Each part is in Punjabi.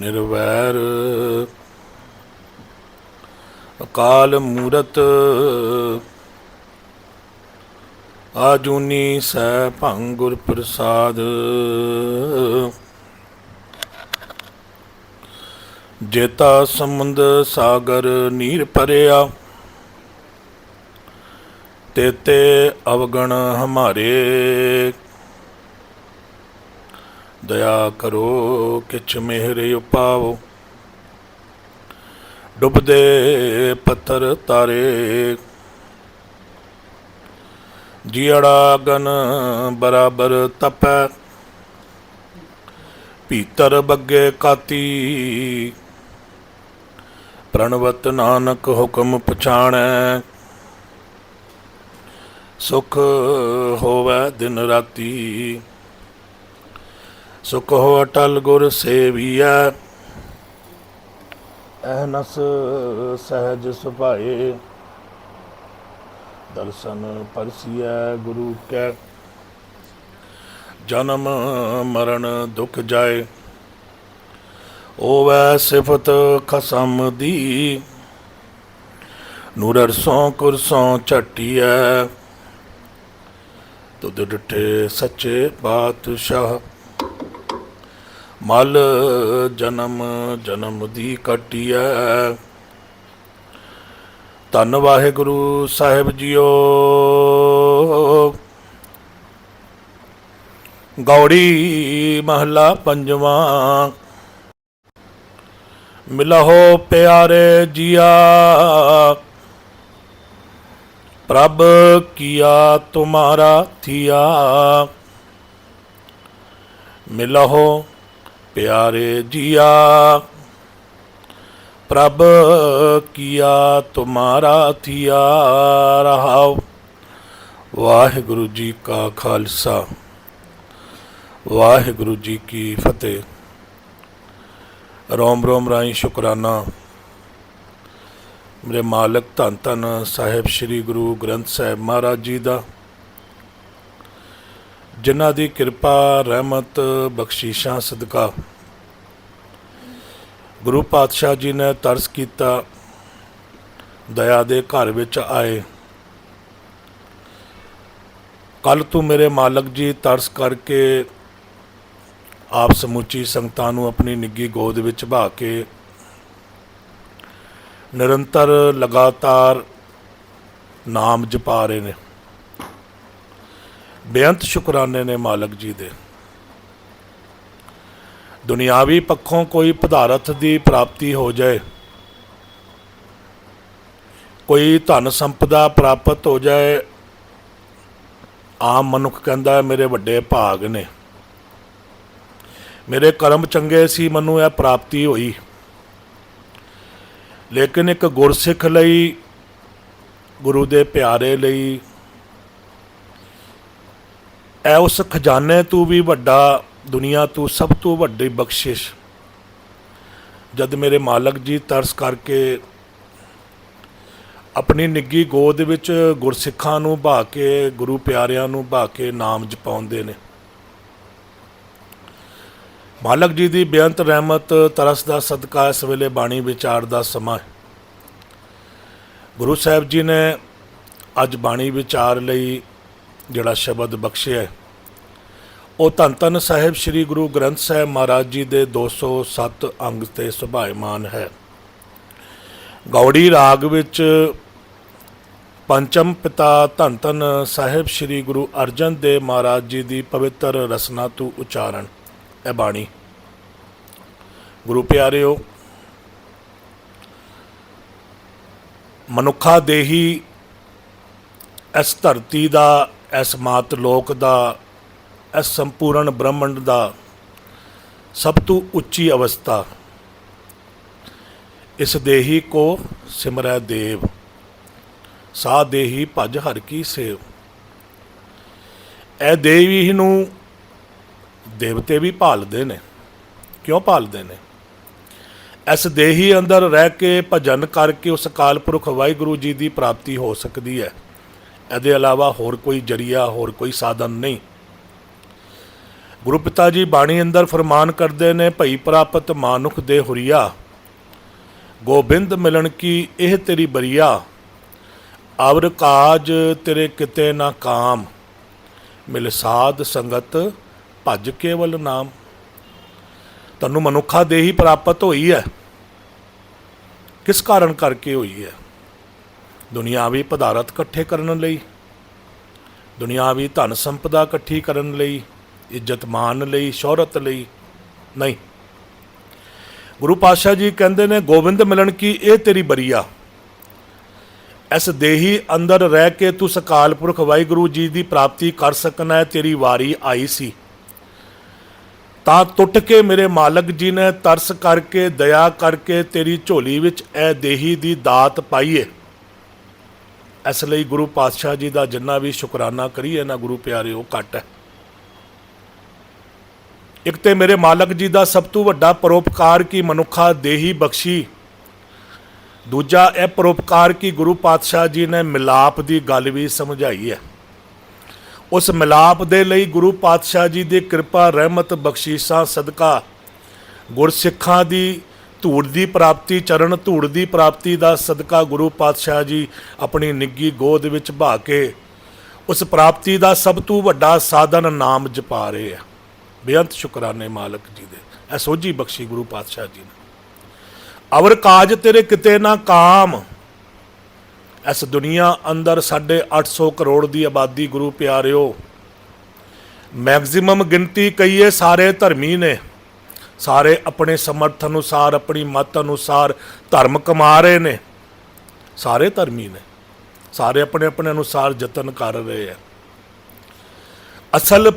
ਨਿਰਵੈਰ। ਅਕਾਲ ਮੂਰਤ, ਆਜੂਨੀ ਸੈ ਭੰਗ ਗੁਰ ਪ੍ਰਸਾਦ। ਜੇਤਾ ਸਮੁੰਦ ਸਾਗਰ ਨੀਰ ਭਰਿਆ ਤੇਤੇ ਅਵਗਣ ਹਮਾਰੇ। ਦਇਆ ਕਰੋ ਕਿਛ ਮਿਹਰ ਉਪਾਵੋ ਡੁੱਬਦੇ ਪੱਥਰ ਤਾਰੇ ਜੀੜਾ ਗਨ ਬਰਾਬਰ ਤਪੈ ਭੀਤਰ ਬੱਗੇ ਕਾਤੀ ਪ੍ਰਣਵਤ ਨਾਨਕ ਹੁਕਮ ਪਛਾਣੈ ਸੁਖ ਹੋਵੇ ਦਿਨ ਰਾਤੀ ਸੁਖ ਹੋ ਅਟਲ ਗੁਰ ਸੇਵੀਐ। ਅਹਨਸ ਸਹਿਜ ਸੁਭਾਏ। ਦਰਸ਼ਨ ਪਰਸੀਐ ਗੁਰੂ ਕੈ। ਜਨਮ ਮਰਨ ਦੁਖ ਜਾਏ। ਓਵੈ ਸਿਫਤ ਖਸਮ ਦੀ। ਨੂਰ ਅਰਸੋਂ ਕੁਰਸੋਂ ਝਟੀਐ। ਤੁਧ ਡਿਠੇ ਸੱਚੇ ਬਾਦਸ਼ਾਹ ਮਲ ਜਨਮ ਜਨਮ ਦੀ ਕਟਿਐ। ਧੰਨ ਵਾਹਿਗੁਰੂ ਸਾਹਿਬ ਜੀਓ। ਗੌੜੀ ਮਹਲਾ ਪੰਜਵਾਂ। ਮਿਲਹੋ ਪਿਆਰੇ ਜੀਆ। ਪ੍ਰਭ ਕੀਆ ਤੁਮਾਰਾ ਥੀਆ। ਮਿਲਹੋ ਪਿਆਰੇ ਜੀਆ, ਪ੍ਰਭ ਕੀਆ ਤੁਮਾਰਾ ਥੀਆ ਰਹਾਉ ਵਾਹਿਗੁਰੂ ਜੀ ਕਾ ਖਾਲਸਾ, ਵਾਹਿਗੁਰੂ ਜੀ ਕੀ ਫਤਿਹ। ਰੋਮ ਰੋਮ ਰਾਈ ਸ਼ੁਕਰਾਨਾ। ਮੇਰੇ ਮਾਲਕ ਧੰਨ ਧੰਨ ਸਾਹਿਬ ਸ੍ਰੀ ਗੁਰੂ ਗ੍ਰੰਥ ਸਾਹਿਬ ਮਹਾਰਾਜ ਜੀ ਦਾ ਜਿਨ੍ਹਾਂ ਦੀ ਕਿਰਪਾ, ਰਹਿਮਤ, ਬਖਸ਼ੀਸ਼ਾਂ, ਸਦਕਾ। ਗੁਰੂ ਪਾਤਸ਼ਾਹ ਜੀ ਨੇ ਤਰਸ ਕੀਤਾ। ਦਇਆ ਦੇ ਘਰ ਵਿੱਚ ਆਏ। ਕੱਲ ਤੂੰ ਮੇਰੇ ਮਾਲਕ ਜੀ ਤਰਸ ਕਰਕੇ ਆਪ ਸਮੁੱਚੀ ਸੰਗਤਾਂ ਨੂੰ ਆਪਣੀ ਨਿੱਗੀ ਗੋਦ ਵਿੱਚ ਭਾ ਕੇ ਨਿਰੰਤਰ ਲਗਾਤਾਰ ਨਾਮ ਜਪਾ ਰਹੇ ਨੇ। ਬੇਅੰਤ ਸ਼ੁਕਰਾਨੇ ਨੇ ਮਾਲਕ ਜੀ ਦੇ। ਦੁਨਿਆਵੀ ਪੱਖੋਂ ਕੋਈ ਪਦਾਰਥ ਦੀ ਪ੍ਰਾਪਤੀ ਹੋ ਜਾਏ, ਕੋਈ ਧਨ ਸੰਪਦਾ ਪ੍ਰਾਪਤ ਹੋ ਜਾਏ, ਆਮ ਮਨੁੱਖ ਕਹਿੰਦਾ ਮੇਰੇ ਵੱਡੇ ਭਾਗ ਨੇ। ਮੇਰੇ ਕਰਮ ਚੰਗੇ ਸੀ, ਮੈਨੂੰ ਇਹ ਪ੍ਰਾਪਤੀ ਹੋਈ। ਲੇਕਿਨ ਇੱਕ ਗੁਰਸਿੱਖ ਲਈ, ਗੁਰੂ ਦੇ ਪਿਆਰੇ ਲਈ ਐ ਉਸ ਖਜ਼ਾਨੇ ਤੋਂ ਵੀ ਵੱਡਾ, ਦੁਨੀਆ ਤੋਂ ਸਭ ਤੋਂ ਵੱਡੀ ਬਖਸ਼ਿਸ਼। ਜਦ ਮੇਰੇ ਮਾਲਕ ਜੀ ਤਰਸ ਕਰਕੇ ਆਪਣੀ ਨਿੱਗੀ ਗੋਦ ਵਿੱਚ ਗੁਰਸਿੱਖਾਂ ਨੂੰ ਭਾ ਕੇ, ਗੁਰੂ ਪਿਆਰਿਆਂ ਨੂੰ ਭਾ ਕੇ ਨਾਮ ਜਪਾਉਂਦੇ ਨੇ। ਮਾਲਕ ਜੀ ਦੀ ਬੇਅੰਤ ਰਹਿਮਤ ਤਰਸ ਦਾ ਸਦਕਾ ਇਸ ਵੇਲੇ ਬਾਣੀ ਵਿਚਾਰ ਦਾ ਸਮਾਂ ਹੈ। ਗੁਰੂ ਸਾਹਿਬ ਜੀ ਨੇ ਅੱਜ ਬਾਣੀ ਵਿਚਾਰ ਲਈ ਜਿਹੜਾ ਸ਼ਬਦ ਬਖਸ਼ਿਆ ਉਹ ਧੰਨ ਧੰਨ ਸਾਹਿਬ ਸ੍ਰੀ ਗੁਰੂ ਗ੍ਰੰਥ ਸਾਹਿਬ ਮਹਾਰਾਜ ਜੀ ਦੇ 207 ਅੰਗ ਤੇ ਸੁਭਾਇਮਾਨ ਹੈ। ਗੌੜੀ ਰਾਗ ਵਿੱਚ ਪੰਚਮ ਪਿਤਾ ਧੰਨ ਧੰਨ ਸਾਹਿਬ ਸ੍ਰੀ ਗੁਰੂ ਅਰਜਨ ਦੇਵ ਮਹਾਰਾਜ ਜੀ ਦੀ ਪਵਿੱਤਰ ਰਸਨਾ ਤੋਂ ਉਚਾਰਨ, ਇਹ ਬਾਣੀ। ਗੁਰੂ ਪਿਆਰਿਓ ਮਨੁੱਖਾ ਦੇਹੀ ਇਸ ਧਰਤੀ ਦਾ ਇਸ ਮਾਤ ਲੋਕ ਦਾ, ਇਸ ਸੰਪੂਰਨ ਬ੍ਰਹਮੰਡ ਦਾ ਸਭ ਤੋਂ ਉੱਚੀ ਅਵਸਥਾ। ਇਸ ਦੇਹੀ ਕੋ ਸਿਮਰੈ ਦੇਵ, ਸਾ ਦੇਹੀ ਭਜ ਹਰ ਕੀ ਸੇਵ। ਇਹ ਦੇਵੀ ਨੂੰ ਦੇਵਤੇ ਵੀ ਭਾਲਦੇ ਨੇ। ਕਿਉਂ ਭਾਲਦੇ ਨੇ? ਇਸ ਦੇਹੀ ਅੰਦਰ ਰਹਿ ਕੇ ਭਜਨ ਕਰਕੇ ਉਸ ਕਾਲ ਪੁਰਖ ਵਾਹਿਗੁਰੂ ਜੀ ਦੀ ਪ੍ਰਾਪਤੀ ਹੋ ਸਕਦੀ ਹੈ। ਇਹਦੇ ਇਲਾਵਾ ਹੋਰ ਕੋਈ ਜਰੀਆ, ਹੋਰ ਕੋਈ ਸਾਧਨ ਨਹੀਂ। ਗੁਰੂ ਪਿਤਾ ਜੀ ਬਾਣੀ ਅੰਦਰ ਫਰਮਾਨ ਕਰਦੇ ਨੇ, ਭਈ ਪ੍ਰਾਪਤ ਮਾਨੁਖ ਦੇ ਹੁਰੀਆ, ਗੋਬਿੰਦ ਮਿਲਣ ਕੀ ਇਹ ਤੇਰੀ ਬਰੀਆ? ਅਵਰ ਕਾਜ ਤੇਰੇ ਕਿਤੇ ਨਾ ਕਾਮ, ਮਿਲ ਸਾਧ ਸੰਗਤ ਭਜ ਕੇਵਲ ਨਾਮ। ਤੈਨੂੰ ਮਨੁੱਖਾ ਦੇਹੀ ਪ੍ਰਾਪਤ ਹੋਈ ਹੈ। ਕਿਸ ਕਾਰਨ ਕਰਕੇ ਹੋਈ ਹੈ? ਦੁਨਿਆਵੀ ਪਦਾਰਥ ਇਕੱਠੇ ਕਰਨ ਲਈ ਦੁਨਿਆਵੀ ਧਨ ਸੰਪਦਾ ਇਕੱਠੀ ਕਰਨ ਲਈ, ਇੱਜ਼ਤ ਮਾਨ ਲਈ, ਸ਼ੋਹਰਤ ਲਈ ਨਹੀਂ। ਗੁਰੂ ਪਾਤਸ਼ਾਹ ਜੀ ਕਹਿੰਦੇ ਨੇ, ਗੋਬਿੰਦ ਮਿਲਣ ਕੀ ਇਹ ਤੇਰੀ ਬਰੀਆ ਇਸ ਦੇਹੀ ਅੰਦਰ ਰਹਿ ਕੇ ਤੂੰ ਸਕਾਲ ਪੁਰਖ ਵਾਹਿਗੁਰੂ ਜੀ ਦੀ ਪ੍ਰਾਪਤੀ ਕਰ ਸਕਣਾ ਹੈ, ਤੇਰੀ ਵਾਰੀ ਆਈ ਸੀ। ਤਾਂ ਟੁੱਟ ਕੇ ਮੇਰੇ ਮਾਲਕ ਜੀ ਨੇ ਤਰਸ ਕਰਕੇ, ਦਇਆ ਕਰਕੇ ਤੇਰੀ ਝੋਲੀ ਵਿੱਚ ਇਹ ਦੇਹੀ ਦੀ ਦਾਤ ਪਾਈਏ ਇਸ ਲਈ ਗੁਰੂ ਪਾਤਸ਼ਾਹ ਜੀ ਦਾ ਜਿੰਨਾ ਵੀ ਸ਼ੁਕਰਾਨਾ ਕਰੀਏ ਨਾ ਗੁਰੂ ਪਿਆਰੇ, ਉਹ ਘੱਟ ਹੈ। ਇੱਕ ਤੇ ਮੇਰੇ ਮਾਲਕ ਜੀ ਦਾ ਸਭ ਤੋਂ ਵੱਡਾ ਪਰੋਪਕਾਰ ਕੀ ਮਨੁੱਖਾ ਦੇਹੀ ਬਖਸ਼ੀ। ਦੂਜਾ, ਇਹ ਪਰੋਪਕਾਰ ਕੀ ਗੁਰੂ ਪਾਤਸ਼ਾਹ ਜੀ ਨੇ ਮਿਲਾਪ ਦੀ ਗੱਲ ਵੀ ਸਮਝਾਈ ਹੈ। ਉਸ ਮਿਲਾਪ ਦੇ ਲਈ ਗੁਰੂ ਪਾਤਸ਼ਾਹ ਜੀ ਦੀ ਕਿਰਪਾ, ਰਹਿਮਤ, ਬਖਸ਼ੀਸ਼ਾਂ, ਸਦਕਾ, ਗੁਰਸਿੱਖਾਂ ਦੀ ਧੂੜ ਦੀ ਪ੍ਰਾਪਤੀ ਚਰਨ, ਧੂੜ ਦੀ ਪ੍ਰਾਪਤੀ ਦਾ ਸਦਕਾ ਗੁਰੂ ਪਾਤਸ਼ਾਹ ਜੀ ਆਪਣੀ ਨਿੱਗੀ ਗੋਦ ਵਿੱਚ ਭਾ ਕੇ ਉਸ ਪ੍ਰਾਪਤੀ ਦਾ ਸਭ ਤੋਂ ਵੱਡਾ ਸਾਧਨ ਨਾਮ ਜਪਾ ਰਹੇ ਆ। ਬੇਅੰਤ ਸ਼ੁਕਰਾਨੇ ਮਾਲਕ ਜੀ ਦੇ। ਇਹ ਸੋਝੀ ਬਖਸ਼ੀ ਗੁਰੂ ਪਾਤਸ਼ਾਹ ਜੀ ਨੇ। ਅਵਰ ਕਾਜ ਤੇਰੇ ਕਿਤੇ ਨਾ ਕਾਮ। ਇਸ ਦੁਨੀਆ ਅੰਦਰ ਸਾਡੇ 800 ਕਰੋੜ ਦੀ ਆਬਾਦੀ ਗੁਰੂ ਪਿਆਰਿਓ। ਮੈਕਸਿਮਮ ਗਿਣਤੀ ਕਹੀਏ ਸਾਰੇ ਧਰਮੀ ਨੇ। ਸਾਰੇ ਆਪਣੇ ਸਮਰਥ ਅਨੁਸਾਰ, ਆਪਣੀ ਮਤ ਅਨੁਸਾਰ ਧਰਮ ਕਮਾ ਰਹੇ ਨੇ। ਸਾਰੇ ਧਰਮੀ ਨੇ। ਸਾਰੇ ਆਪਣੇ ਆਪਣੇ ਅਨੁਸਾਰ ਯਤਨ ਕਰ ਰਹੇ ਆ। ਅਸਲ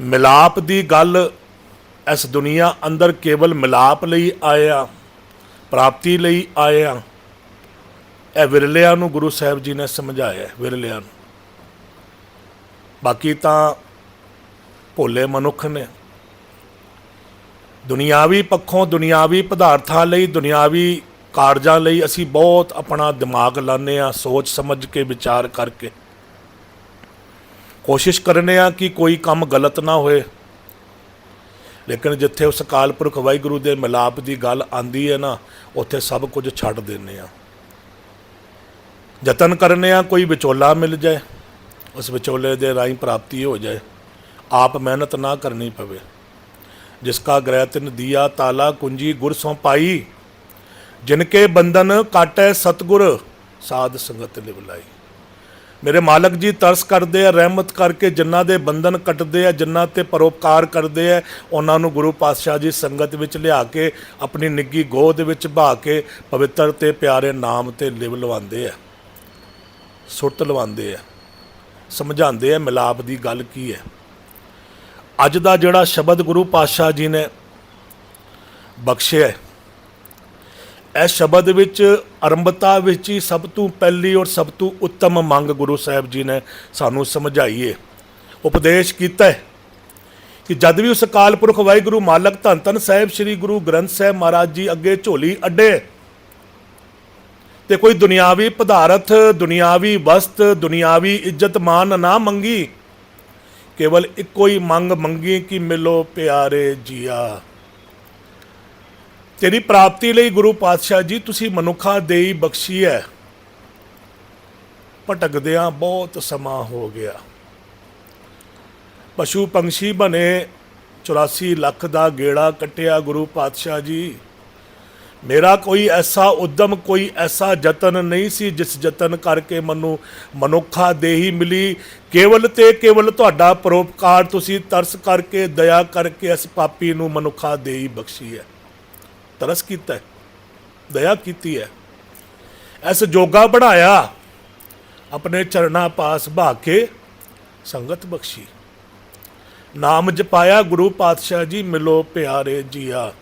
ਮਿਲਾਪ ਦੀ ਗੱਲ ਇਸ ਦੁਨੀਆ ਅੰਦਰ ਕੇਵਲ ਮਿਲਾਪ ਲਈ ਆਇਆ ਪ੍ਰਾਪਤੀ ਲਈ ਆਇਆ ਇਹ ਵਿਰਲਿਆਂ ਨੂੰ ਗੁਰੂ ਸਾਹਿਬ ਜੀ ਨੇ ਸਮਝਾਇਆ, ਵਿਰਲਿਆਂ ਨੂੰ। ਬਾਕੀ ਤਾਂ ਭੋਲੇ ਮਨੁੱਖ ਨੇ। ਦੁਨਿਆਵੀ ਪੱਖੋਂ ਦੁਨਿਆਵੀ ਪਦਾਰਥਾਂ ਲਈ, ਦੁਨਿਆਵੀ ਕਾਰਜਾਂ ਲਈ ਅਸੀਂ ਬਹੁਤ ਆਪਣਾ ਦਿਮਾਗ ਲਾਉਂਦੇ ਆ ਸੋਚ ਸਮਝ ਕੇ, ਵਿਚਾਰ ਕਰਕੇ। ਕੋਸ਼ਿਸ਼ ਕਰਨੇ ਆ ਕਿ ਕੋਈ ਕੰਮ ਗਲਤ ਨਾ ਹੋਏ। ਲੇਕਿਨ ਜਿੱਥੇ ਉਸ ਅਕਾਲ ਪੁਰਖ ਵਾਹਿਗੁਰੂ ਦੇ ਮਿਲਾਪ ਦੀ ਗੱਲ ਆਂਦੀ ਹੈ ਨਾ, ਉੱਥੇ ਸਭ ਕੁਝ ਛੱਡ ਦਿੰਨੇ ਆ ਯਤਨ ਕਰਨੇ ਆ ਕੋਈ ਵਿਚੋਲਾ ਮਿਲ ਜਾਏ, ਉਸ ਵਿਚੋਲੇ ਦੇ ਰਾਹੀਂ ਪ੍ਰਾਪਤੀ ਹੋ ਜਾਏ। ਆਪ ਮਿਹਨਤ ਨਾ ਕਰਨੀ ਪਵੇ। ਜਿਸ ਕਾ ਗ੍ਰਹਿ ਤਿਨ ਦੀਆ, ਤਾਲਾ, ਕੁੰਜੀ, ਗੁਰ ਸੋ ਪਾਈ। ਜਿਨ ਕੇ ਬੰਧਨ ਕਾਟੈ ਸਾਧ ਸੰਗਤ ਲਿਵ ਲਾਈ। ਮੇਰੇ ਮਾਲਕ ਜੀ ਤਰਸ ਕਰਦੇ ਆ, ਰਹਿਮਤ ਕਰਕੇ ਜਿਨ੍ਹਾਂ ਦੇ ਬੰਧਨ ਕੱਟਦੇ ਆ, ਜਿਨ੍ਹਾਂ ਤੇ ਪਰੋਪਕਾਰ ਕਰਦੇ ਆ, ਉਹਨਾਂ ਨੂੰ ਗੁਰੂ ਪਾਤਸ਼ਾਹ ਜੀ ਸੰਗਤ ਵਿੱਚ ਲਿਆ ਕੇ, ਆਪਣੀ ਨਿੱਗੀ ਗੋਦ ਵਿੱਚ ਭਾ ਕੇ, ਪਵਿੱਤਰ ਤੇ ਪਿਆਰੇ ਨਾਮ ਤੇ ਲਿਵ ਲਵਾਉਂਦੇ ਆ। ਸੁੱਟ ਲਵਾਉਂਦੇ ਆ। ਸਮਝਾਉਂਦੇ ਆ, ਮਿਲਾਪ ਦੀ ਗੱਲ ਕੀ ਹੈ? ਅੱਜ ਦਾ ਜਿਹੜਾ ਸ਼ਬਦ ਗੁਰੂ ਪਾਤਸ਼ਾਹ ਜੀ ਨੇ ਬਖਸ਼ਿਆ ਇਹ ਸ਼ਬਦ ਵਿੱਚ ਅਰੰਭਤਾ ਵਿੱਚ ਹੀ ਸਭ ਤੋਂ ਪਹਿਲੀ ਔਰ ਸਭ ਤੋਂ ਉੱਤਮ ਮੰਗ ਗੁਰੂ ਸਾਹਿਬ ਜੀ ਨੇ ਸਾਨੂੰ ਸਮਝਾਈਏ ਉਪਦੇਸ਼ ਕੀਤਾ ਹੈ ਕਿ ਜਦ ਵੀ ਉਸ ਅਕਾਲ ਪੁਰਖ ਵਾਹਿਗੁਰੂ ਮਾਲਕ ਧੰਨ ਧੰਨ ਸਾਹਿਬ ਸ੍ਰੀ ਗੁਰੂ ਗ੍ਰੰਥ ਸਾਹਿਬ ਮਹਾਰਾਜ ਜੀ ਅੱਗੇ ਝੋਲੀ ਅੱਡੇ ਤੇ ਕੋਈ ਦੁਨਿਆਵੀ ਪਦਾਰਥ, ਦੁਨਿਆਵੀ ਵਸਤ, ਦੁਨਿਆਵੀ ਇੱਜ਼ਤ ਮਾਨ ਨਾ ਮੰਗੀ ਕੇਵਲ ਇੱਕੋ ਹੀ ਮੰਗ ਮੰਗੀ ਕਿ ਮਿਲੋ ਪਿਆਰੇ ਜੀਆ। ਤੇਰੀ ਪ੍ਰਾਪਤੀ ਲਈ ਗੁਰੂ ਪਾਤਸ਼ਾਹ ਜੀ, ਤੁਸੀਂ ਮਨੁੱਖਾ ਦੇਈ ਬਖਸ਼ੀ ਹੈ ਭਟਕਦਿਆਂ ਬਹੁਤ ਸਮਾਂ ਹੋ ਗਿਆ। ਪਸ਼ੂ ਪੰਛੀ ਬਣੇ 84 ਲੱਖ ਦਾ ਗੇੜਾ ਕੱਟਿਆ ਗੁਰੂ ਪਾਤਸ਼ਾਹ ਜੀ। ਮੇਰਾ ਕੋਈ ਐਸਾ ਉਦਮ, ਕੋਈ ਐਸਾ ਯਤਨ ਨਹੀਂ ਸੀ ਜਿਸ ਯਤਨ ਕਰਕੇ ਮੈਨੂੰ ਮਨੁੱਖਾ ਦੇਹੀ ਮਿਲੀ। ਕੇਵਲ ਤੇ ਕੇਵਲ ਤੁਹਾਡਾ ਪਰੋਪਕਾਰ ਤੁਸੀਂ ਤਰਸ ਕਰਕੇ, ਦਇਆ ਕਰਕੇ ਇਸ ਪਾਪੀ ਨੂੰ ਮਨੁੱਖਾ ਦੇਹੀ ਬਖਸ਼ੀ ਹੈ। ਤਰਸ ਕੀਤਾ ਹੈ, ਦਇਆ ਕੀਤੀ ਹੈ। ਇਸ ਜੋਗਾ ਬਣਾਇਆ, ਆਪਣੇ ਚਰਣਾ ਪਾਸ ਭਾ ਕੇ ਸੰਗਤ ਬਖਸ਼ੀ। ਨਾਮ ਜਪਾਇਆ ਗੁਰੂ ਪਾਤਸ਼ਾਹ ਜੀ, ਮਿਲੋ ਪਿਆਰੇ ਜੀਆ।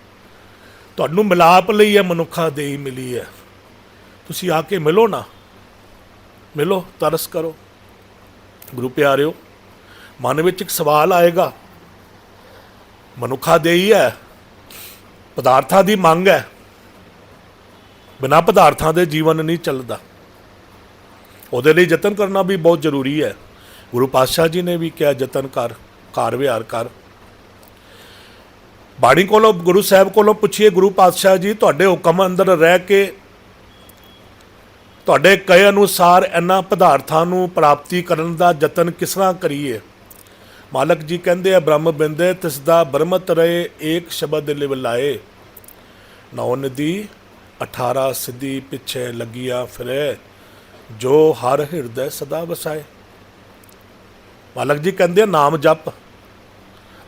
ਤੁਹਾਨੂੰ ਮਿਲਾਪ ਲਈ ਇਹ ਮਨੁੱਖਾ ਦੇਈ ਮਿਲੀ ਹੈ। ਤੁਸੀਂ ਆ ਕੇ ਮਿਲੋ ਨਾ। ਮਿਲੋ, ਤਰਸ ਕਰੋ। ਗੁਰੂ ਪਿਆਰਿਓ, ਮਨ ਵਿੱਚ ਇੱਕ ਸਵਾਲ ਆਏਗਾ। ਮਨੁੱਖਾ ਦੇਈ ਹੈ, ਪਦਾਰਥਾਂ ਦੀ ਮੰਗ ਹੈ। ਬਿਨਾਂ ਪਦਾਰਥਾਂ ਦੇ ਜੀਵਨ ਨਹੀਂ ਚੱਲਦਾ। ਉਹਦੇ ਲਈ ਯਤਨ ਕਰਨਾ ਵੀ ਬਹੁਤ ਜ਼ਰੂਰੀ ਹੈ। ਗੁਰੂ ਪਾਤਸ਼ਾਹ ਜੀ ਨੇ ਵੀ ਕਿਹਾ, ਯਤਨ ਕਰ ਕਾਰ ਵਿਹਾਰ ਕਰ। ਬਾਣੀ ਕੋਲੋਂ, ਗੁਰੂ ਸਾਹਿਬ ਕੋਲੋਂ ਪੁੱਛੀਏ, ਗੁਰੂ ਪਾਤਸ਼ਾਹ ਜੀ, ਤੁਹਾਡੇ ਹੁਕਮ ਅੰਦਰ ਰਹਿ ਕੇ ਤੁਹਾਡੇ ਕਹੇ ਅਨੁਸਾਰ ਇਹਨਾਂ ਪਦਾਰਥਾਂ ਨੂੰ ਪ੍ਰਾਪਤੀ ਕਰਨ ਦਾ ਯਤਨ ਕਿਸ ਤਰ੍ਹਾਂ ਕਰੀਏ? ਮਾਲਕ ਜੀ ਕਹਿੰਦੇ ਆ, ਬ੍ਰਹਮ ਬਿੰਦੇ, ਤਿਸ ਦਾ ਬਰਮਤ ਰਹੇ, ਏਕ ਸ਼ਬਦ ਲਿਵ ਲਾਏ। ਨੌ ਨਦੀ 18 ਸਿੱਧੀ ਪਿੱਛੇ ਲੱਗੀਆਂ ਫਿਰੇ, ਜੋ ਹਰ ਹਿਰਦੈ ਸਦਾ ਵਸਾਏ। ਮਾਲਕ ਜੀ ਕਹਿੰਦੇ ਆ, ਨਾਮ ਜਪ।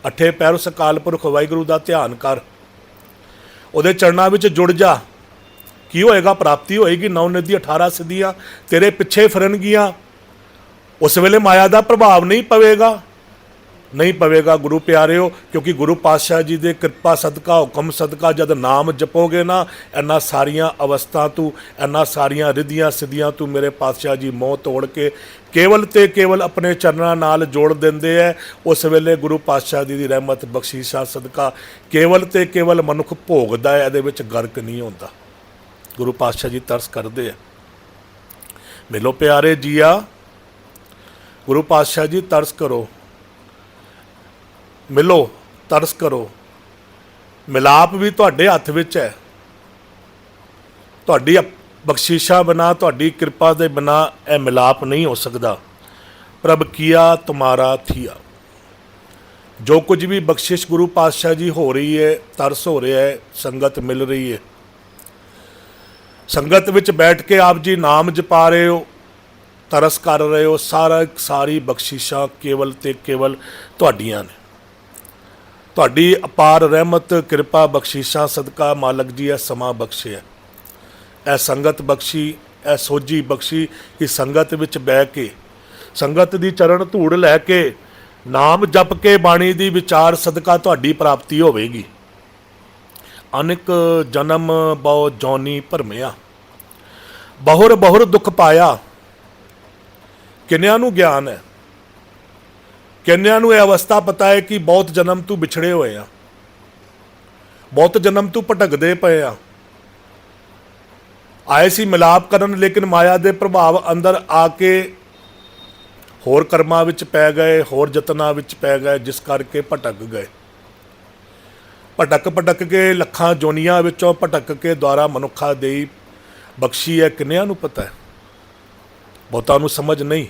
ਅਠੇ ਪੈਰ ਉਸ ਅਕਾਲ ਪੁਰਖ ਵਾਹਿਗੁਰੂ ਦਾ ਧਿਆਨ ਕਰ। ਉਹਦੇ ਚਰਨਾਂ ਵਿੱਚ ਜੁੜ ਜਾ। ਕੀ ਹੋਏਗਾ? ਪ੍ਰਾਪਤੀ ਹੋਏਗੀ। ਨੌ ਨਦੀ 18 ਸਿੱਧੀਆਂ। ਤੇਰੇ ਪਿੱਛੇ ਫਿਰਨਗੀਆਂ। ਉਸ ਵੇਲੇ ਮਾਇਆ ਦਾ ਪ੍ਰਭਾਵ ਨਹੀਂ ਪਵੇਗਾ। ਨਹੀਂ ਪਵੇਗਾ ਗੁਰੂ ਪਿਆਰਿਓ, ਕਿਉਂਕਿ ਗੁਰੂ ਪਾਤਸ਼ਾਹ ਜੀ ਦੇ ਕਿਰਪਾ ਸਦਕਾ, ਹੁਕਮ ਸਦਕਾ, ਜਦ ਨਾਮ ਜਪੋਗੇ ਨਾ ਇਹਨਾਂ ਸਾਰੀਆਂ ਅਵਸਥਾ ਤੂੰ ਇਹਨਾਂ ਸਾਰੀਆਂ ਰਿਧੀਆਂ ਸਿੱਧੀਆਂ ਤੂੰ ਮੇਰੇ ਪਾਤਸ਼ਾਹ ਜੀ ਮੋਹ ਤੋੜ ਕੇ ਕੇਵਲ ਤੇ ਕੇਵਲ ਆਪਣੇ ਚਰਨਾਂ ਨਾਲ ਜੋੜ ਦਿੰਦੇ ਐ। ਉਸ ਵੇਲੇ ਗੁਰੂ ਪਾਤਸ਼ਾਹ ਜੀ ਦੀ ਰਹਿਮਤ, ਬਖਸ਼ੀਸ਼ਾ, ਸਦਕਾ ਕੇਵਲ ਤੇ ਕੇਵਲ ਮਨੁੱਖ ਭੋਗਦਾ ਹੈ ਇਹਦੇ ਵਿੱਚ ਗਰਕ ਨਹੀਂ ਹੁੰਦਾ। ਗੁਰੂ ਪਾਤਸ਼ਾਹ ਜੀ ਤਰਸ ਕਰਦੇ ਆ ਮਿਲੋ ਪਿਆਰੇ ਜੀਆ, ਗੁਰੂ ਪਾਤਸ਼ਾਹ ਜੀ ਤਰਸ ਕਰੋ। ਮਿਲੋ, ਤਰਸ ਕਰੋ। ਮਿਲਾਪ ਵੀ ਤੁਹਾਡੇ ਹੱਥ ਵਿੱਚ ਹੈ। ਤੁਹਾਡੀ ਅਪ- ਬਖਸ਼ਿਸ਼ਾਂ ਬਿਨਾ, ਤੁਹਾਡੀ ਕਿਰਪਾ ਦੇ ਬਿਨਾ ਇਹ ਮਿਲਾਪ ਨਹੀਂ ਹੋ ਸਕਦਾ। ਪ੍ਰਭ ਕੀਆ ਤੁਮਾਰਾ ਥੀਆ। ਜੋ ਕੁਝ ਵੀ ਬਖਸ਼ਿਸ਼ ਗੁਰੂ ਪਾਤਸ਼ਾਹ ਜੀ ਹੋ ਰਹੀ ਹੈ, ਤਰਸ ਹੋ ਰਿਹਾ ਹੈ, ਸੰਗਤ ਮਿਲ ਰਹੀ ਹੈ। ਸੰਗਤ ਵਿੱਚ ਬੈਠ ਕੇ ਆਪ ਜੀ ਨਾਮ ਜਪਾ ਰਹੇ ਹੋ, ਤਰਸ ਕਰ ਰਹੇ ਹੋ, ਸਾਰਾ ਸਾਰੀ ਬਖਸ਼ਿਸ਼ਾਂ ਕੇਵਲ ਤੇ ਕੇਵਲ ਤੁਹਾਡੀਆਂ ਨੇ। ਤੁਹਾਡੀ ਅਪਾਰ ਰਹਿਮਤ, ਕਿਰਪਾ ਬਖਸ਼ਿਸ਼ਾਂ, ਸਦਕਾ ਮਾਲਕ ਜੀ, ਇਹ ਸਮਾਂ ਬਖਸ਼ਿਆ ਇਹ ਸੰਗਤ ਬਖਸ਼ੀ, ਇਹ ਸੋਝੀ ਬਖਸ਼ੀ ਕਿ ਸੰਗਤ ਵਿੱਚ ਬਹਿ ਕੇ, ਸੰਗਤ ਦੀ ਚਰਨ ਧੂੜ ਲੈ ਕੇ, ਨਾਮ ਜਪ ਕੇ ਬਾਣੀ ਦੀ ਵਿਚਾਰ ਸਦਕਾ ਤੁਹਾਡੀ ਪ੍ਰਾਪਤੀ ਹੋਵੇਗੀ। ਅਨੇਕ ਜਨਮ ਬਹੁ ਜੋਨੀ ਭਰਮਿਆ, ਬਹੁਰ ਬਹੁਰ ਦੁੱਖ ਪਾਇਆ, ਕਿੰਨਿਆਂ ਨੂੰ ਗਿਆਨ ਹੈ? ਕਿੰਨਿਆਂ ਨੂੰ ਇਹ ਅਵਸਥਾ ਪਤਾ ਹੈ ਕਿ ਬਹੁਤ ਜਨਮ ਤੂੰ ਵਿਛੜੇ ਹੋਏ ਆ। ਬਹੁਤ ਜਨਮ ਤੂੰ ਭਟਕਦੇ ਪਏ ਆ। ਆਏ ਸੀ ਮਿਲਾਪ ਕਰਨ, ਲੇਕਿਨ ਮਾਇਆ ਦੇ ਪ੍ਰਭਾਵ ਅੰਦਰ ਆ ਕੇ ਹੋਰ ਕਰਮਾਂ ਵਿੱਚ ਪੈ ਗਏ, ਹੋਰ ਯਤਨਾਂ ਵਿੱਚ ਪੈ ਗਏ, ਜਿਸ ਕਰਕੇ ਭਟਕ ਗਏ। ਭਟਕ ਭਟਕ ਕੇ ਲੱਖਾਂ ਜੋਨੀਆਂ ਵਿੱਚੋਂ ਭਟਕ ਕੇ ਦੁਆਰਾ ਮਨੁੱਖਾ ਦੇਈ ਬਖਸ਼ੀ ਹੈ, ਕਿੰਨਿਆਂ ਨੂੰ ਪਤਾ ਹੈ? ਬਹੁਤਾਂ ਨੂੰ ਸਮਝ ਨਹੀਂ।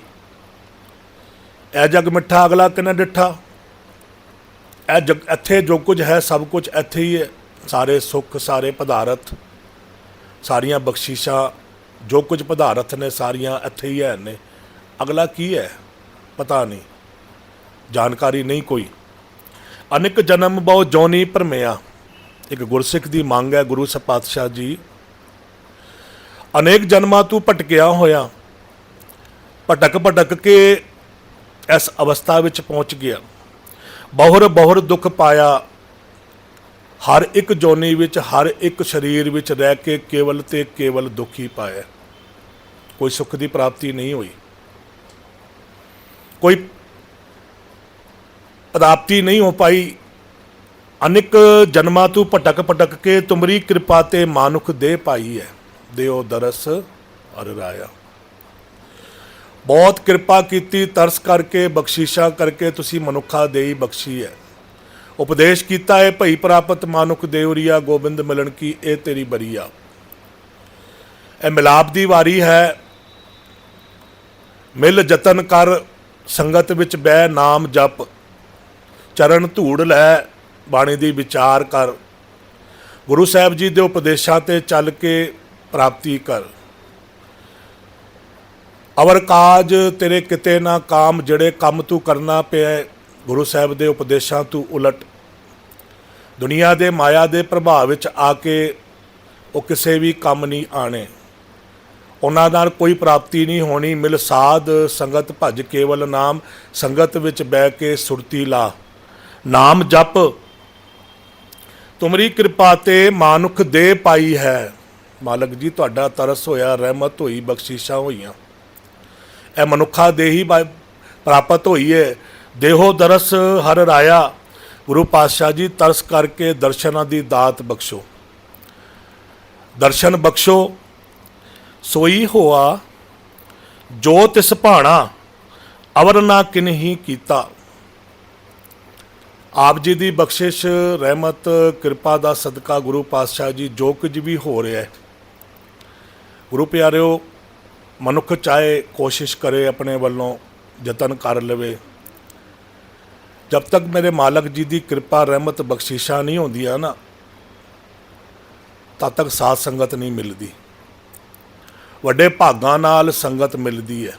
ਇਹ ਜਗ ਮਿੱਠਾ, ਅਗਲਾ ਕਿੰਨਾ ਡਿੱਠਾ। ਇਹ ਜਗ ਇੱਥੇ ਜੋ ਕੁਝ ਹੈ, ਸਭ ਕੁਝ ਇੱਥੇ ਹੀ ਹੈ। ਸਾਰੇ ਸੁੱਖ, ਸਾਰੇ ਪਦਾਰਥ, ਸਾਰੀਆਂ ਬਖਸ਼ਿਸ਼ਾਂ, ਜੋ ਕੁਝ ਪਦਾਰਥ ਨੇ, ਸਾਰੀਆਂ ਇੱਥੇ ਹੀ ਹੈ ਨੇ। ਅਗਲਾ ਕੀ ਹੈ? ਪਤਾ ਨਹੀਂ। ਜਾਣਕਾਰੀ ਨਹੀਂ ਕੋਈ। ਅਨੇਕ ਜਨਮ ਬਹੁ ਜੋਨੀ ਭਰਮਿਆ। ਇੱਕ ਗੁਰਸਿੱਖ ਦੀ ਮੰਗ ਹੈ, ਗੁਰੂ ਸਾਹਿਬ ਪਾਤਸ਼ਾਹ ਜੀ। ਅਨੇਕ ਜਨਮਾਂ ਤੂੰ ਭਟਕਿਆ ਹੋਇਆ। ਭਟਕ ਭਟਕ ਕੇ ਇਸ ਅਵਸਥਾ ਵਿੱਚ ਪਹੁੰਚ ਗਿਆ। ਬਹੁਰ ਬਹੁਰ ਦੁੱਖ ਪਾਇਆ। ਹਰ ਇੱਕ ਜੋਨੀ ਵਿੱਚ, ਹਰ ਇੱਕ ਸਰੀਰ ਵਿੱਚ ਰਹਿ ਕੇ ਕੇਵਲ ਤੇ ਕੇਵਲ ਦੁੱਖ ਹੀ ਪਾਇਆ। ਕੋਈ ਸੁੱਖ ਦੀ ਪ੍ਰਾਪਤੀ ਨਹੀਂ ਹੋਈ। ਕੋਈ ਪ੍ਰਾਪਤੀ ਨਹੀਂ ਹੋ ਪਾਈ। ਅਨੇਕ ਜਨਮਾਂ ਤੋਂ ਭਟਕ ਭਟਕ ਕੇ ਤੁਮਰੀ ਕਿਰਪਾ ਤੇ ਮਾਨੁਖ ਦੇ ਪਾਈ ਹੈ। ਦਿਓ ਦਰਸ ਅਰ ਰਾਇਆ। ਬਹੁਤ ਕਿਰਪਾ ਕੀਤੀ, ਤਰਸ ਕਰਕੇ, ਬਖਸ਼ਿਸ਼ਾਂ ਕਰਕੇ ਤੁਸੀਂ ਮਨੁੱਖਾ ਦੇਈ ਬਖਸ਼ੀ ਹੈ। ਉਪਦੇਸ਼ ਕੀਤਾ ਹੈ, ਭਈ ਪ੍ਰਾਪਤ ਮਾਨੁਖ ਦੇਵਰੀਆ ਗੋਬਿੰਦ ਮਿਲਣ ਕੀ, ਇਹ ਤੇਰੀ ਬਰੀਆ। ਇਹ ਮਿਲਾਪ ਦੀ ਵਾਰੀ ਹੈ। ਮਿਲ ਯਤਨ ਕਰ, ਸੰਗਤ ਵਿੱਚ ਬਹਿ ਨਾਮ ਜਪ। ਚਰਨ ਧੂੜ ਲੈ, ਬਾਣੀ ਦੀ ਵਿਚਾਰ ਕਰ। ਗੁਰੂ ਸਾਹਿਬ ਜੀ ਦੇ ਉਪਦੇਸ਼ਾਂ ਤੇ ਚੱਲ ਕੇ ਪ੍ਰਾਪਤੀ ਕਰ। ਅਵਰ ਕਾਜ ਤੇਰੇ ਕਿਤੇ ਨਾ ਕਾਮ, ਜਿਹੜੇ ਕੰਮ ਤੂੰ ਕਰਨਾ ਪਿਆ ਗੁਰੂ ਸਾਹਿਬ ਦੇ ਉਪਦੇਸ਼ਾਂ ਤੋਂ ਉਲਟ। ਦੁਨੀਆ ਦੇ ਮਾਇਆ ਦੇ ਪ੍ਰਭਾਵ ਵਿੱਚ ਆ ਕੇ ਉਹ ਕਿਸੇ ਵੀ ਕੰਮ ਨਹੀਂ ਆਣੇ ਉਹਨਾਂ ਨਾਲ ਕੋਈ ਪ੍ਰਾਪਤੀ ਨਹੀਂ ਹੋਣੀ। ਮਿਲ ਸਾਧ, ਸੰਗਤ ਭਜ ਕੇਵਲ ਨਾਮ, ਸੰਗਤ ਵਿੱਚ ਬਹਿ ਕੇ ਸੁਰਤੀ ਲਾ। ਨਾਮ ਜਪ, ਤੁਮਰੀ ਕਿਰਪਾ ਤੇ ਮਾਨੁਖ ਦੇ ਪਾਈ ਹੈ। ਮਾਲਕ ਜੀ, ਤੁਹਾਡਾ ਤਰਸ ਹੋਇਆ, ਰਹਿਮਤ ਹੋਈ, ਬਖਸ਼ਿਸ਼ਾਂ ਹੋਈਆਂ। ਇਹ ਮਨੁੱਖਾ ਦੇਹੀ ਪ੍ਰਾਪਤ ਹੋਈ ਹੈ ਦੇਹੋ ਦਰਸ ਹਰ ਰਾਇਆ। ਗੁਰੂ ਪਾਤਸ਼ਾਹ ਜੀ ਤਰਸ ਕਰਕੇ ਦਰਸ਼ਨਾਂ ਦੀ ਦਾਤ ਬਖਸ਼ੋ। ਦਰਸ਼ਨ ਬਖਸ਼ੋ। ਸੋਈ ਹੋਆ, ਜੋ ਤਿਸ ਭਾਣਾ, ਅਵਰ ਨਾ ਕਿਨਹੀ ਕੀਤਾ। ਆਪ ਜੀ ਦੀ ਬਖਸ਼ਿਸ਼, ਰਹਿਮਤ, ਕਿਰਪਾ ਦਾ ਸਦਕਾ ਗੁਰੂ ਪਾਤਸ਼ਾਹ ਜੀ ਜੋ ਕੁਝ ਵੀ ਹੋ ਰਿਹਾ ਹੈ। ਗੁਰੂ ਪਿਆਰਿਓ ਮਨੁੱਖ ਚਾਹੇ ਕੋਸ਼ਿਸ਼ ਕਰੇ ਆਪਣੇ ਵੱਲੋਂ ਯਤਨ ਕਰ ਲਵੇ। ਜਦ ਤੱਕ ਮੇਰੇ ਮਾਲਕ ਜੀ ਦੀ ਕਿਰਪਾ, ਰਹਿਮਤ, ਬਖਸ਼ਿਸ਼ਾਂ ਨਹੀਂ ਹੁੰਦੀਆਂ ਨਾ, ਤਦ ਤੱਕ ਸਾਧ ਸੰਗਤ ਨਹੀਂ ਮਿਲਦੀ। ਵੱਡੇ ਭਾਗਾਂ ਨਾਲ ਸੰਗਤ ਮਿਲਦੀ ਹੈ।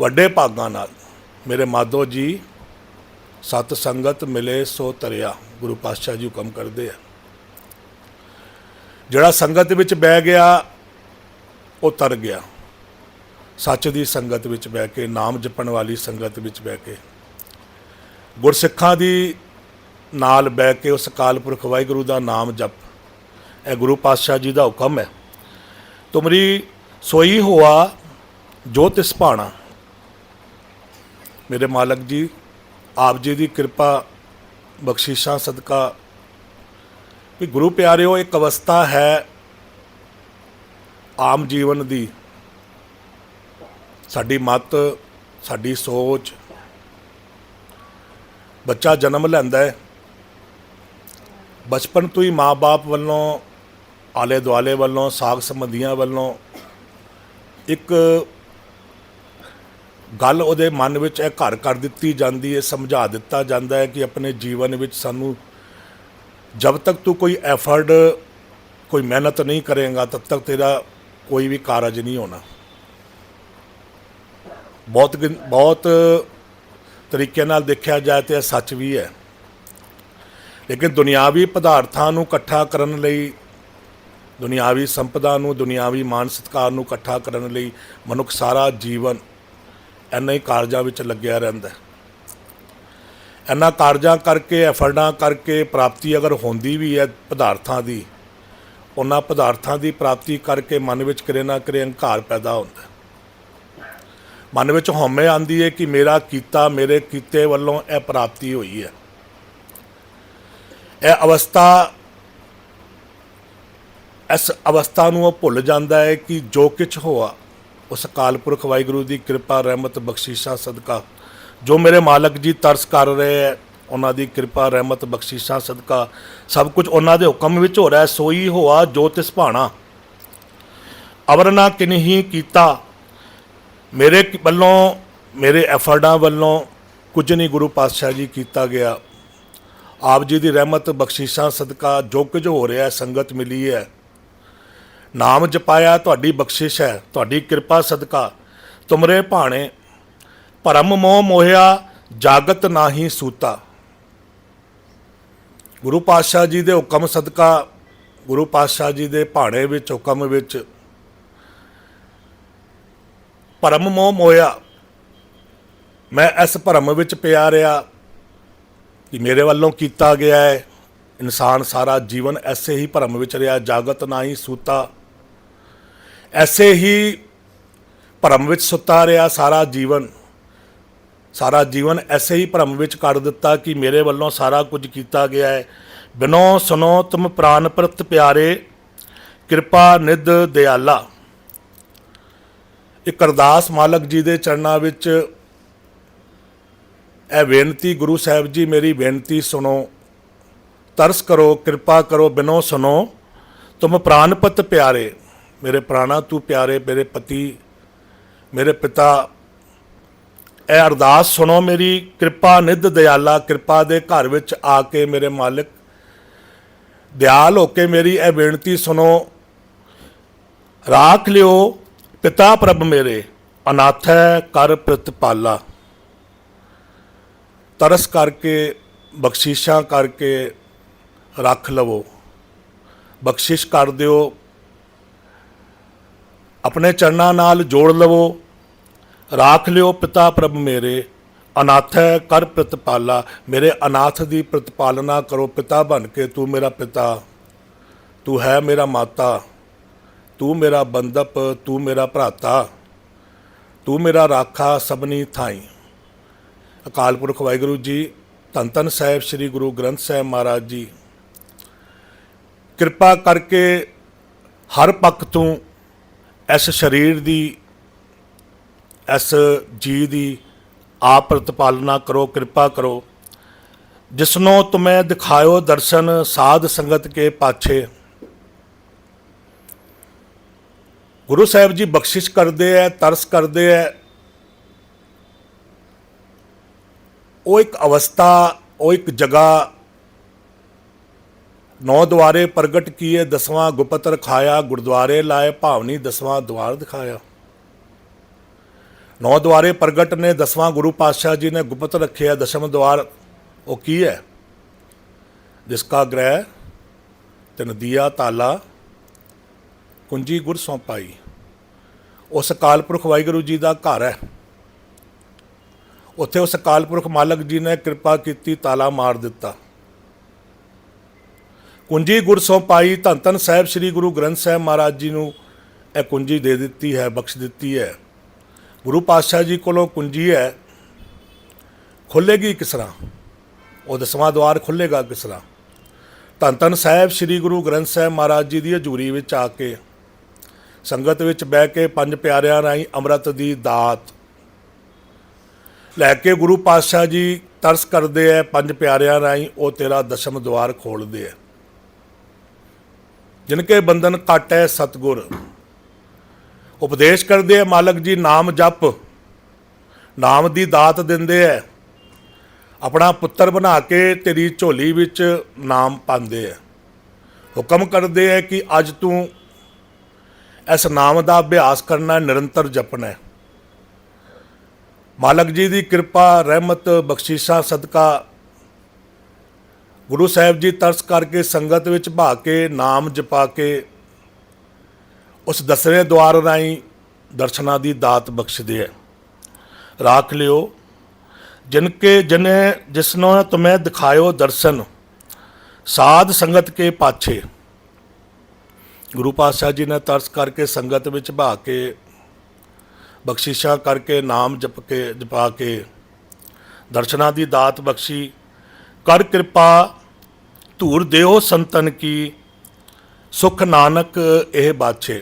ਵੱਡੇ ਭਾਗਾਂ ਨਾਲ। ਮੇਰੇ ਮਾਧੋ ਜੀ, ਸਤ ਸੰਗਤ ਮਿਲੇ ਸੋ ਤਰਿਆ ਗੁਰੂ ਪਾਤਸ਼ਾਹ ਜੀ ਹੁਕਮ ਕਰਦੇ ਆ। ਜਿਹੜਾ ਸੰਗਤ ਵਿੱਚ ਬਹਿ ਗਿਆ ਉਹ ਤਰ ਗਿਆ। ਸੱਚ ਦੀ ਸੰਗਤ ਵਿੱਚ ਬਹਿ ਕੇ, ਨਾਮ ਜਪਣ ਵਾਲੀ ਸੰਗਤ ਵਿੱਚ ਬਹਿ ਕੇ, ਗੁਰਸਿੱਖਾਂ ਦੀ ਨਾਲ ਬਹਿ ਕੇ ਉਸ ਅਕਾਲ ਪੁਰਖ ਵਾਹਿਗੁਰੂ ਦਾ ਨਾਮ ਜਪ। ਇਹ ਗੁਰੂ ਪਾਤਸ਼ਾਹ ਜੀ ਦਾ ਹੁਕਮ ਹੈ। ਤੁਮਰੀ ਸੋਈ ਹੋਆ, ਜੋ ਤਿਸ ਭਾਣਾ। ਮੇਰੇ ਮਾਲਕ ਜੀ, ਆਪ ਜੀ ਦੀ ਕਿਰਪਾ, ਬਖਸ਼ਿਸ਼ਾਂ, ਸਦਕਾ। ਵੀ ਗੁਰੂ ਪਿਆਰਿਓ, ਇੱਕ ਅਵਸਥਾ ਹੈ ਆਮ ਜੀਵਨ ਦੀ ਸਾਡੀ ਮਤ, ਸਾਡੀ ਸੋਚ, ਬੱਚਾ ਜਨਮ ਲੈਂਦਾ ਹੈ। ਬਚਪਨ ਤੋਂ ਹੀ ਮਾਪੇ ਵੱਲੋਂ ਆਲੇ ਦੁਆਲੇ ਵੱਲੋਂ ਸਾਗ ਸੰਬੰਧੀਆਂ ਵੱਲੋਂ ਇੱਕ ਗੱਲ ਉਹਦੇ ਮਨ ਵਿੱਚ ਇਹ ਘਰ ਕਰ ਦਿੱਤੀ ਜਾਂਦੀ ਹੈ, ਸਮਝਾ ਦਿੱਤਾ ਜਾਂਦਾ ਹੈ ਕਿ ਆਪਣੇ ਜੀਵਨ ਵਿੱਚ ਸਾਨੂੰ ਜਦ ਤੱਕ ਤੂੰ ਕੋਈ ਐਫਰਟ ਕੋਈ ਮਿਹਨਤ ਨਹੀਂ ਕਰੇਗਾ, ਤਦ ਤੱਕ ਤੇਰਾ ਕੋਈ ਵੀ ਕਾਰਜ ਨਹੀਂ ਹੋਣਾ। ਬਹੁਤ ਗਿਣ- ਬਹੁਤ ਤਰੀਕੇ ਨਾਲ ਦੇਖਿਆ ਜਾਏ ਤੇ ਇਹ ਸੱਚ ਵੀ ਹੈ। ਲੇਕਿਨ ਦੁਨਿਆਵੀ ਪਦਾਰਥਾਂ ਨੂੰ ਇਕੱਠਾ ਕਰਨ ਲਈ, ਦੁਨਿਆਵੀ ਸੰਪਦਾ ਨੂੰ, ਦੁਨਿਆਵੀ ਮਾਨ ਸਤਿਕਾਰ ਨੂੰ ਇਕੱਠਾ ਕਰਨ ਲਈ ਮਨੁੱਖ ਸਾਰਾ ਜੀਵਨ ਇੰਨਾ ਹੀ ਕਾਰਜਾਂ ਵਿੱਚ ਲੱਗਿਆ ਰਹਿੰਦਾ ਹੈ। ਇੰਨਾ ਕਾਰਜਾਂ ਕਰਕੇ ਐਫਰਡਾਂ ਕਰਕੇ ਪ੍ਰਾਪਤੀ ਅਗਰ ਹੁੰਦੀ ਵੀ ਹੈ ਪਦਾਰਥਾਂ ਦੀ ਉਹਨਾਂ ਪਦਾਰਥਾਂ ਦੀ ਪ੍ਰਾਪਤੀ ਕਰਕੇ ਮਨ ਵਿੱਚ ਕਰੇ ਨਾ ਕਰੇ ਹੰਕਾਰ ਪੈਦਾ ਹੁੰਦਾ ਮਨ ਵਿੱਚ ਹਉਮੈ ਆਂਦੀ ਹੈ ਕਿ ਮੇਰਾ ਕੀਤਾ, ਮੇਰੇ ਕੀਤੇ ਵੱਲੋਂ ਇਹ ਪ੍ਰਾਪਤੀ ਹੋਈ ਹੈ। ਇਹ ਅਵਸਥਾ, ਇਸ ਅਵਸਥਾ ਨੂੰ ਉਹ ਭੁੱਲ ਜਾਂਦਾ ਹੈ ਕਿ ਜੋ ਕੁਛ ਹੋਆ, ਉਸ ਅਕਾਲ ਪੁਰਖ ਵਾਹਿਗੁਰੂ ਦੀ ਕਿਰਪਾ, ਰਹਿਮਤ, ਬਖਸ਼ਿਸ਼ਾਂ, ਸਦਕਾ ਜੋ ਮੇਰੇ ਮਾਲਕ ਜੀ ਤਰਸ ਕਰ ਰਹੇ ਹੈ ਉਹਨਾਂ ਦੀ ਕਿਰਪਾ, ਰਹਿਮਤ, ਬਖਸ਼ਿਸ਼ਾਂ ਸਦਕਾ, ਸਭ ਕੁਝ ਉਹਨਾਂ ਦੇ ਹੁਕਮ ਵਿੱਚ ਹੋ ਰਿਹਾ ਸੋਈ ਹੋਆ ਜੋ ਤਿਸ ਭਾਣਾ। ਅਵਰਨਾ ਕਿਨਹੀ ਕੀਤਾ। ਮੇਰੇ ਵੱਲੋਂ, ਮੇਰੇ ਐਫਰਟਾਂ ਵੱਲੋਂ ਕੁਝ ਨਹੀਂ ਗੁਰੂ ਪਾਤਸ਼ਾਹ ਜੀ ਕੀਤਾ ਗਿਆ। ਆਪ ਜੀ ਦੀ ਰਹਿਮਤ, ਬਖਸ਼ਿਸ਼ਾਂ ਸਦਕਾ ਜੋ ਕੁਝ ਹੋ ਰਿਹਾ ਸੰਗਤ ਮਿਲੀ ਹੈ। ਨਾਮ ਜਪਾਇਆ ਤੁਹਾਡੀ ਬਖਸ਼ਿਸ਼ ਹੈ, ਤੁਹਾਡੀ ਕਿਰਪਾ, ਸਦਕਾ। ਤੁਮਰੇ ਭਾਣੇ, ਭਰਮ ਮੋਹ ਮੋਹਿਆ, ਜਾਗਤ ਨਾਹੀ ਸੂਤਾ। ਗੁਰੂ ਪਾਤਸ਼ਾਹ ਜੀ ਦੇ ਹੁਕਮ ਸਦਕਾ, ਗੁਰੂ ਪਾਤਸ਼ਾਹ ਜੀ ਦੇ ਭਾਣੇ ਵਿੱਚ, ਹੁਕਮ ਵਿੱਚ ਭਰਮ ਮੋਹ ਮੋਇਆ। ਮੈਂ ਇਸ ਭਰਮ ਵਿੱਚ ਪਿਆ ਰਿਹਾ ਕਿ ਮੇਰੇ ਵੱਲੋਂ ਕੀਤਾ ਗਿਆ ਹੈ। ਇਨਸਾਨ ਸਾਰਾ ਜੀਵਨ ਐਸੇ ਹੀ ਭਰਮ ਵਿੱਚ ਰਿਹਾ, ਜਾਗਤ ਨਾ ਹੀ ਸੂਤਾ। ਐਸੇ ਹੀ ਭਰਮ ਵਿੱਚ ਸੁੱਤਾ ਰਿਹਾ ਸਾਰਾ ਜੀਵਨ। ਸਾਰਾ ਜੀਵਨ ਐਸੇ ਹੀ ਭਰਮ ਵਿੱਚ ਕੱਢ ਦਿੱਤਾ ਕਿ ਮੇਰੇ ਵੱਲੋਂ ਸਾਰਾ ਕੁਝ ਕੀਤਾ ਗਿਆ ਹੈ। ਬਿਨੋ ਸੁਨੋ ਤੁਮ ਪ੍ਰਾਨ ਪ੍ਰਤ ਪਿਆਰੇ, ਕਿਰਪਾ ਨਿਧ ਦਿਆਲਾ। ਇੱਕ ਅਰਦਾਸ ਮਾਲਕ ਜੀ ਦੇ ਚਰਨਾਂ ਵਿੱਚ ਇਹ ਬੇਨਤੀ, ਗੁਰੂ ਸਾਹਿਬ ਜੀ ਮੇਰੀ ਬੇਨਤੀ ਸੁਣੋ। ਤਰਸ ਕਰੋ, ਕਿਰਪਾ ਕਰੋ, ਬਿਨੋ ਸੁਨੋ ਤੁਮ ਪ੍ਰਾਨਪਤ ਪਿਆਰੇ। ਮੇਰੇ ਪ੍ਰਾਣਾ ਤੂੰ ਪਿਆਰੇ, ਮੇਰੇ ਪਤੀ, ਮੇਰੇ ਪਿਤਾ ਇਹ ਅਰਦਾਸ ਸੁਣੋ ਮੇਰੀ, ਕਿਰਪਾ ਨਿਧ ਦਿਆਲਾ, ਕਿਰਪਾ ਦੇ ਘਰ ਵਿੱਚ ਆ ਕੇ ਮੇਰੇ ਮਾਲਕ ਦਿਆਲ ਹੋ ਕੇ ਮੇਰੀ ਇਹ ਬੇਨਤੀ ਸੁਣੋ। ਰਾਖ ਲਿਓ ਪਿਤਾ ਪ੍ਰਭ ਮੇਰੇ, ਅਨਾਥੈ ਕਰ ਪ੍ਰਤਪਾਲਾ। ਤਰਸ ਕਰਕੇ, ਬਖਸ਼ਿਸ਼ਾਂ ਕਰਕੇ ਰੱਖ ਲਵੋ। ਬਖਸ਼ਿਸ਼ ਕਰ ਦਿਓ। ਆਪਣੇ ਚਰਨਾਂ ਨਾਲ ਜੋੜ ਲਵੋ। ਰਾਖ ਲਿਓ ਪਿਤਾ ਪ੍ਰਭ ਮੇਰੇ, ਅਨਾਥੈ ਕਰ ਪ੍ਰਤਪਾਲਾ, ਮੇਰੇ ਅਨਾਥ ਦੀ ਪ੍ਰਤਪਾਲਨਾ ਕਰੋ ਪਿਤਾ ਬਣ ਕੇ, ਤੂੰ ਮੇਰਾ ਪਿਤਾ, ਤੂੰ ਹੈ ਮੇਰਾ ਮਾਤਾ, ਤੂੰ ਮੇਰਾ ਬੰਦਪ ਤੂੰ ਮੇਰਾ ਭਰਾਤਾ, ਤੂੰ ਮੇਰਾ ਰਾਖਾ ਸਭਨੀ ਥਾਈ। ਅਕਾਲ ਪੁਰਖ ਵਾਹਿਗੁਰੂ ਜੀ, ਧੰਨ ਧੰਨ ਸਾਹਿਬ ਸ੍ਰੀ ਗੁਰੂ ਗ੍ਰੰਥ ਸਾਹਿਬ ਮਹਾਰਾਜ ਜੀ। ਕਿਰਪਾ ਕਰਕੇ ਹਰ ਪੱਖ ਤੋਂ ਇਸ ਸਰੀਰ ਦੀ ਇਸ ਜੀ ਦੀ ਆਪ ਪ੍ਰਤਪਾਲਨਾ ਕਰੋ, ਕਿਰਪਾ ਕਰੋ। ਜਿਸਨੋ ਤੁਮੈ ਦਿਖਾਇਓ ਦਰਸ਼ਨ ਸਾਧ ਸੰਗਤ ਕੇ ਪਾਛੇ। ਗੁਰੂ ਸਾਹਿਬ ਜੀ ਬਖਸ਼ਿਸ਼ ਕਰਦੇ ਐ, ਤਰਸ ਕਰਦੇ ਐ। ਉਹ ਇੱਕ ਅਵਸਥਾ, ਉਹ ਇੱਕ ਜਗ੍ਹਾ ਨੌ ਦੁਆਰੇ ਪ੍ਰਗਟ ਕੀਏ, ਦਸਵਾਂ ਗੁਪਤ ਰਖਾਇਆ ਗੁਰਦੁਆਰੇ ਲਾਏ, ਭਾਵਨੀ ਦਸਵਾਂ ਦੁਆਰ ਦਿਖਾਇਆ। ਨੌ ਦੁਆਰੇ ਪ੍ਰਗਟ ਨੇ ਦਸਵਾਂ ਗੁਰੂ ਪਾਤਸ਼ਾਹ ਜੀ ਨੇ ਗੁਪਤ ਰੱਖਿਆ ਦਸ਼ਮ ਦੁਆਰ ਉਹ ਕੀ ਹੈ? ਜਿਸ ਕਾ ਗ੍ਰਹਿ, ਤਿਨ ਦੀਆ, ਤਾਲਾ, ਕੁੰਜੀ ਗੁਰ ਸੌਂਪਾਈ। ਉਸ ਅਕਾਲ ਪੁਰਖ ਵਾਹਿਗੁਰੂ ਜੀ ਦਾ ਘਰ ਹੈ। ਉੱਥੇ ਉਸ ਅਕਾਲ ਪੁਰਖ ਮਾਲਕ ਜੀ ਨੇ ਕਿਰਪਾ ਕੀਤੀ, ਤਾਲਾ ਮਾਰ ਦਿੱਤਾ। ਕੁੰਜੀ ਗੁਰ ਸੌਂਪਾਈ, ਧੰਨ ਧੰਨ ਸਾਹਿਬ ਸ੍ਰੀ ਗੁਰੂ ਗ੍ਰੰਥ ਸਾਹਿਬ ਮਹਾਰਾਜ ਜੀ ਨੂੰ ਇਹ ਕੁੰਜੀ ਦੇ ਦਿੱਤੀ ਹੈ, ਬਖਸ਼ ਦਿੱਤੀ ਹੈ। ਗੁਰੂ ਪਾਤਸ਼ਾਹ ਜੀ ਕੋਲੋਂ ਕੁੰਜੀ ਹੈ, ਖੁੱਲੇਗੀ ਕਿਸ ਤਰ੍ਹਾਂ? ਉਹ ਦਸਵਾਂ ਦਵਾਰ ਖੁੱਲੇਗਾ ਕਿਸ ਤਰ੍ਹਾਂ? ਧੰਨ ਧੰਨ ਸਾਹਿਬ ਸ੍ਰੀ ਗੁਰੂ ਗ੍ਰੰਥ ਸਾਹਿਬ ਮਹਾਰਾਜ ਜੀ ਦੀ ਹਜ਼ੂਰੀ ਵਿੱਚ ਆ ਕੇ, ਸੰਗਤ ਵਿੱਚ ਬਹਿ ਕੇ ਪੰਜ ਪਿਆਰਿਆਂ ਰਾਹੀਂ ਅੰਮ੍ਰਿਤ ਦੀ ਦਾਤ ਲੈ ਕੇ ਗੁਰੂ ਪਾਤਸ਼ਾਹ ਜੀ ਤਰਸ ਕਰਦੇ ਐ ਪੰਜ ਪਿਆਰਿਆਂ ਰਾਹੀਂ ਉਹ ਤੇਰਾ ਦਸ਼ਮ ਦਵਾਰ ਖੋਲਦੇ ਐ ਜਿਨਕੇ ਬੰਧਨ ਬੰਧਨ ਕਾਟੈ ਸਤਗੁਰ। ਉਪਦੇਸ਼ ਕਰਦੇ ਐ ਮਾਲਕ ਜੀ, ਨਾਮ ਜਪ। ਨਾਮ ਦੀ ਦਾਤ ਦਿੰਦੇ ਐ। ਆਪਣਾ ਪੁੱਤਰ ਬਣਾ ਕੇ ਤੇਰੀ ਝੋਲੀ ਵਿੱਚ ਨਾਮ ਪਾਉਂਦੇ ਐ। ਹੁਕਮ ਕਰਦੇ ਐ ਕਿ ਅੱਜ ਤੂੰ ਇਸ ਨਾਮ ਦਾ ਅਭਿਆਸ ਕਰਨਾ, ਨਿਰੰਤਰ ਜਪਣਾ ਹੈ ਮਾਲਕ ਜੀ ਦੀ ਕਿਰਪਾ, ਰਹਿਮਤ, ਬਖਸ਼ਿਸ਼ਾਂ, ਸਦਕਾ ਗੁਰੂ ਸਾਹਿਬ ਜੀ ਤਰਸ ਕਰਕੇ ਸੰਗਤ ਵਿੱਚ ਭਾ ਕੇ ਨਾਮ ਜਪਾ ਕੇ ਉਸ ਦਸਵੇਂ ਦਵਾਰ ਰਾਹੀਂ ਦਰਸ਼ਨਾਂ ਦੀ ਦਾਤ ਬਖਸ਼ਦੇ ਹੈ ਰਾਖ ਲਿਓ ਜਿਨ ਕੇ ਜਨੇ ਜਿਸਨੋ ਤੁਮੈ ਦਿਖਾਇਓ ਦਰਸ਼ਨ, ਸਾਧ ਸੰਗਤ ਕੇ ਪਾਛੇ। ਗੁਰੂ ਪਾਤਸ਼ਾਹ ਜੀ ਨੇ ਤਰਸ ਕਰਕੇ ਸੰਗਤ ਵਿੱਚ ਭਾ ਕੇ, ਬਖਸ਼ਿਸ਼ਾਂ ਕਰਕੇ ਨਾਮ ਜਪ ਕੇ, ਜਪਾ ਕੇ ਦਰਸ਼ਨਾਂ ਦੀ ਦਾਤ ਬਖਸ਼ੀ। ਕਰ ਕਿਰਪਾ, ਧੂਰ ਦਿਓ ਸੰਤਨ ਕੀ, ਸੁਖ ਨਾਨਕ ਇਹ ਬਾਛੇ।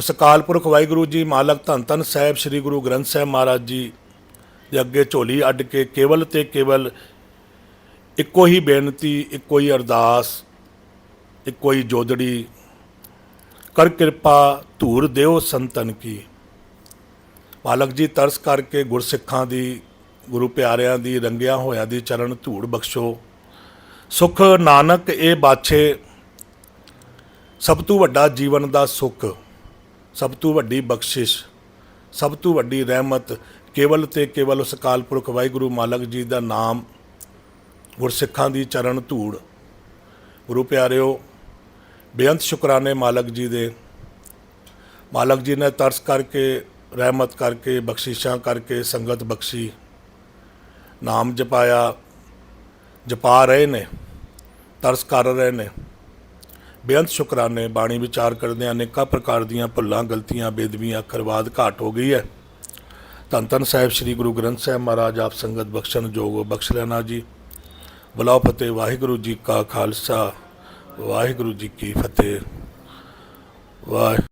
ਉਸ ਅਕਾਲ ਪੁਰਖ ਵਾਹਿਗੁਰੂ ਜੀ ਮਾਲਕ ਧੰਨ ਧੰਨ ਸਾਹਿਬ ਸ੍ਰੀ ਗੁਰੂ ਗ੍ਰੰਥ ਸਾਹਿਬ ਮਹਾਰਾਜ ਜੀ ਦੇ ਅੱਗੇ ਝੋਲੀ ਅੱਡ ਕੇ ਕੇਵਲ ਤੇ ਕੇਵਲ ਇੱਕੋ ਹੀ ਬੇਨਤੀ, ਇੱਕੋ ਹੀ ਅਰਦਾਸ, ਇੱਕੋ ਹੀ ਜੋਦੜੀ, ਕਰ ਕਿਰਪਾ ਧੂਰ ਦਿਓ ਸੰਤਨ ਕੀ। ਮਾਲਕ ਜੀ ਤਰਸ ਕਰਕੇ ਗੁਰਸਿੱਖਾਂ ਦੀ, ਗੁਰੂ ਪਿਆਰਿਆਂ ਦੀ, ਰੰਗਿਆ ਹੋਇਆਂ ਦੀ ਚਰਨ ਧੂੜ ਬਖਸ਼ੋ। ਸੁਖ ਨਾਨਕ ਇਹ ਬਾਛੇ, ਸਭ ਤੋਂ ਵੱਡਾ ਜੀਵਨ ਦਾ ਸੁਖ। ਸਭ ਤੋਂ ਵੱਡੀ ਬਖਸ਼ਿਸ਼, ਸਭ ਤੋਂ ਵੱਡੀ ਰਹਿਮਤ ਕੇਵਲ ਤੇ ਕੇਵਲ ਉਸ ਅਕਾਲ ਪੁਰਖ ਵਾਹਿਗੁਰੂ ਮਾਲਕ ਜੀ ਦਾ ਨਾਮ ਗੁਰਸਿੱਖਾਂ ਦੀ ਚਰਨ ਧੂੜ। ਗੁਰੂ ਪਿਆਰਿਓ, ਬੇਅੰਤ ਸ਼ੁਕਰਾਨੇ ਮਾਲਕ ਜੀ ਦੇ। ਮਾਲਕ ਜੀ ਨੇ ਤਰਸ ਕਰਕੇ, ਰਹਿਮਤ ਕਰਕੇ, ਬਖਸ਼ਿਸ਼ਾਂ ਕਰਕੇ ਸੰਗਤ ਬਖਸ਼ੀ। ਨਾਮ ਜਪਾਇਆ, ਜਪਾ ਰਹੇ ਨੇ, ਤਰਸ ਕਰ ਰਹੇ ਨੇ। ਬੇਅੰਤ ਸ਼ੁਕਰਾਨੇ, ਬਾਣੀ ਵਿਚਾਰ ਕਰਦੇ ਅਨੇਕਾਂ ਪ੍ਰਕਾਰ ਦੀਆਂ ਭੁੱਲਾਂ, ਗਲਤੀਆਂ ਬੇਦਬੀਆਂ ਅੱਖਰਵਾਦ ਘਾਟ ਹੋ ਗਈ ਹੈ। ਧੰਨ ਧੰਨ ਸਾਹਿਬ ਸ੍ਰੀ ਗੁਰੂ ਗ੍ਰੰਥ ਸਾਹਿਬ ਮਹਾਰਾਜ, ਆਪ ਸੰਗਤ ਬਖਸ਼ਣ ਜੋਗ ਬਖਸ਼ ਲੈਣਾ ਜੀ। ਬਲਾਉ ਫਤਿਹ, ਵਾਹਿਗੁਰੂ ਜੀ ਕਾ ਖਾਲਸਾ, ਵਾਹਿਗੁਰੂ ਜੀ ਕੀ ਫਤਿਹ। ਵਾਹਿ